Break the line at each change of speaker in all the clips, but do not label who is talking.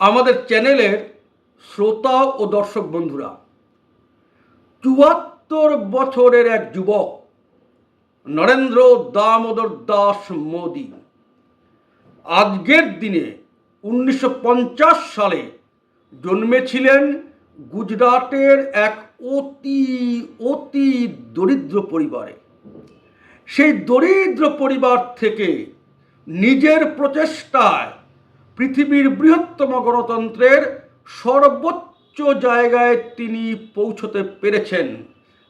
আমাদের চ্যানেলের শ্রোতা ও দর্শক বন্ধুরা, চুয়াত্তর বছরের এক যুবক, নরেন্দ্র দামোদর দাস মোদী, আজকের দিনে উনিশশো পঞ্চাশ সালে জন্মেছিলেন গুজরাটের এক অতি অতি দরিদ্র পরিবারে। সেই দরিদ্র পরিবার থেকে নিজের প্রচেষ্টায় পৃথিবীর বৃহত্তম গণতন্ত্রের সর্বোচ্চ জায়গায় তিনি পৌঁছতে পেরেছেন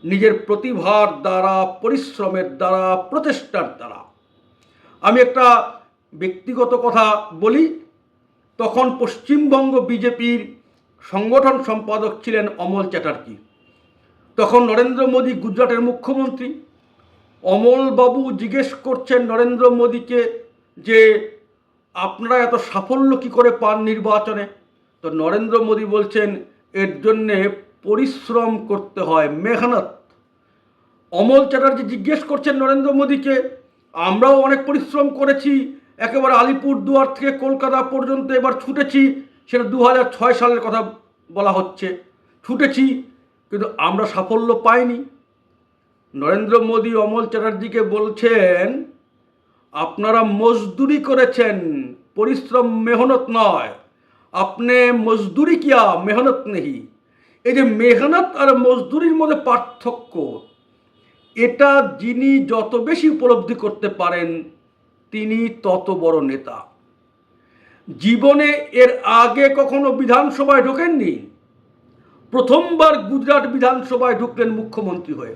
নিজের প্রতিভার দ্বারা, পরিশ্রমের দ্বারা, প্রচেষ্টার দ্বারা। আমি একটা ব্যক্তিগত কথা বলি, তখন পশ্চিমবঙ্গ বিজেপির সংগঠন সম্পাদক ছিলেন অমল চ্যাটার্জি। তখন নরেন্দ্র মোদী গুজরাটের মুখ্যমন্ত্রী। অমলবাবু জিজ্ঞেস করছেন নরেন্দ্র মোদীকে যে, আপনারা এত সাফল্য কি করে পান নির্বাচনে? তো নরেন্দ্র মোদী বলছেন, এর জন্যে পরিশ্রম করতে হয়, মেহনত। অমল চ্যাটার্জি জিজ্ঞেস করছেন নরেন্দ্র মোদীকে, আমরাও অনেক পরিশ্রম করেছি, একেবারে আলিপুরদুয়ার থেকে কলকাতা পর্যন্ত এবার ছুটেছি সেটা দু হাজার ছয় সালের কথা বলা হচ্ছে। ছুটেছি, কিন্তু আমরা সাফল্য পাইনি। নরেন্দ্র মোদী, অমল চ্যাটার্জিকে বলছেন, আপনারা মজদুরি করেছেন, পরিশ্রম মেহনত নয়। আপনি মজদুরি কিয়া, মেহনত নেহি। এই যে মেহনত আর মজদুরির মধ্যে পার্থক্য, এটা যিনি যত বেশি উপলব্ধি করতে পারেন, তিনি তত বড় নেতা। জীবনে এর আগে কখনো বিধানসভায় ঢোকেননি? প্রথমবার গুজরাট বিধানসভায় ঢুকলেন মুখ্যমন্ত্রী হয়ে।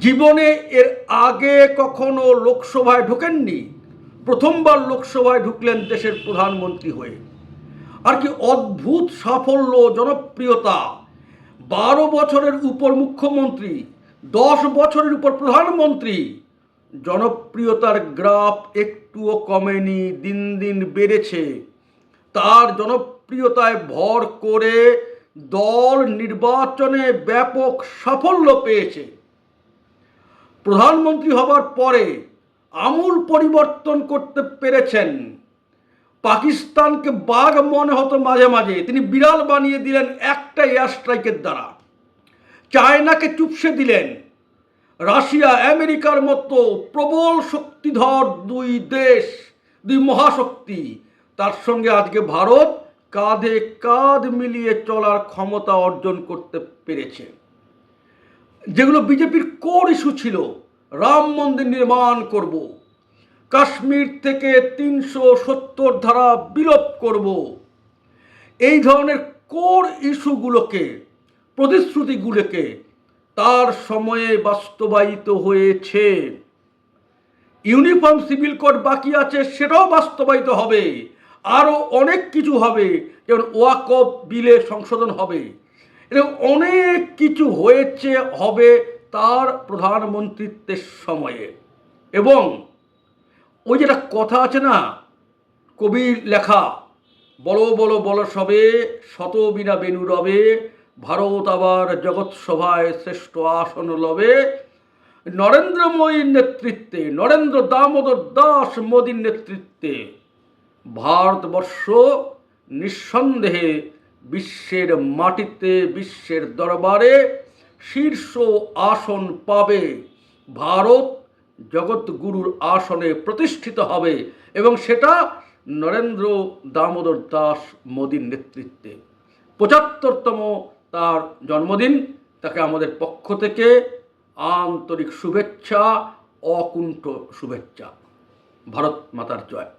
জীবনে এর আগে কখনো লোকসভায় ঢোকেননি? প্রথমবার লোকসভায় ঢুকলেন দেশের প্রধানমন্ত্রী হয়ে। আর কি অদ্ভুত সাফল্য, জনপ্রিয়তা। বারো বছরের উপর মুখ্যমন্ত্রী, দশ বছরের উপর প্রধানমন্ত্রী জনপ্রিয়তার গ্রাফ একটুও কমেনি, দিন দিন বেড়েছে। তার জনপ্রিয়তায় ভর করে দল নির্বাচনে ব্যাপক সাফল্য পেয়েছে। প্রধানমন্ত্রী হবার পরে আমূল পরিবর্তন করতে পেরেছেন। পাকিস্তানকে বাঘ মনে হতো মাঝে মাঝে। তিনি বিড়াল বানিয়ে দিলেন একটা এয়ার স্ট্রাইকের দ্বারা। চায়নাকে চুপসে দিলেন। রাশিয়া, আমেরিকার মতো প্রবল শক্তিধর দুই দেশ, দুই মহাশক্তি, তার সঙ্গে আজকে ভারত কাঁধে কাঁধ মিলিয়ে চলার ক্ষমতা অর্জন করতে পেরেছে। যেগুলো বিজেপির কোর ইস্যু ছিল, রাম মন্দির নির্মাণ করব, কাশ্মীর থেকে তিনশো সত্তর ধারা বিলোপ করব। এই ধরনের কোর ইস্যুগুলোকে, প্রতিশ্রুতিগুলোকে তার সময়ে বাস্তবায়িত হয়েছে। ইউনিফর্ম সিভিল কোড বাকি আছে, সেটাও বাস্তবায়িত হবে। আরও অনেক কিছু হবে, যেমন ওয়াকফ বিলে সংশোধন হবে। এরকম অনেক কিছু হয়েছে, হবে তার প্রধানমন্ত্রিত্বের সময়ে। এবং ওই যেটা কথা আছে না, কবির লেখা বড় বড় বল সবে, শত বিনা বেনু রবে ভারত আবার জগৎ সভায় শ্রেষ্ঠ আসন লবে। নরেন্দ্রময়ীর নেতৃত্বে, নরেন্দ্র দামোদর দাস মোদীর নেতৃত্বে ভারতবর্ষ নিঃসন্দেহে বিশ্বের মাটিতে, বিশ্বের দরবারে শীর্ষ আসন পাবে। ভারত জগৎগুরুর আসনে প্রতিষ্ঠিত হবে এবং সেটা নরেন্দ্র দামোদর দাস মোদীর নেতৃত্বে। পঁচাত্তরতম তার জন্মদিন তাকে আমাদের পক্ষ থেকে আন্তরিক শুভেচ্ছা অকুণ্ঠ শুভেচ্ছা। ভারত মাতার জয়।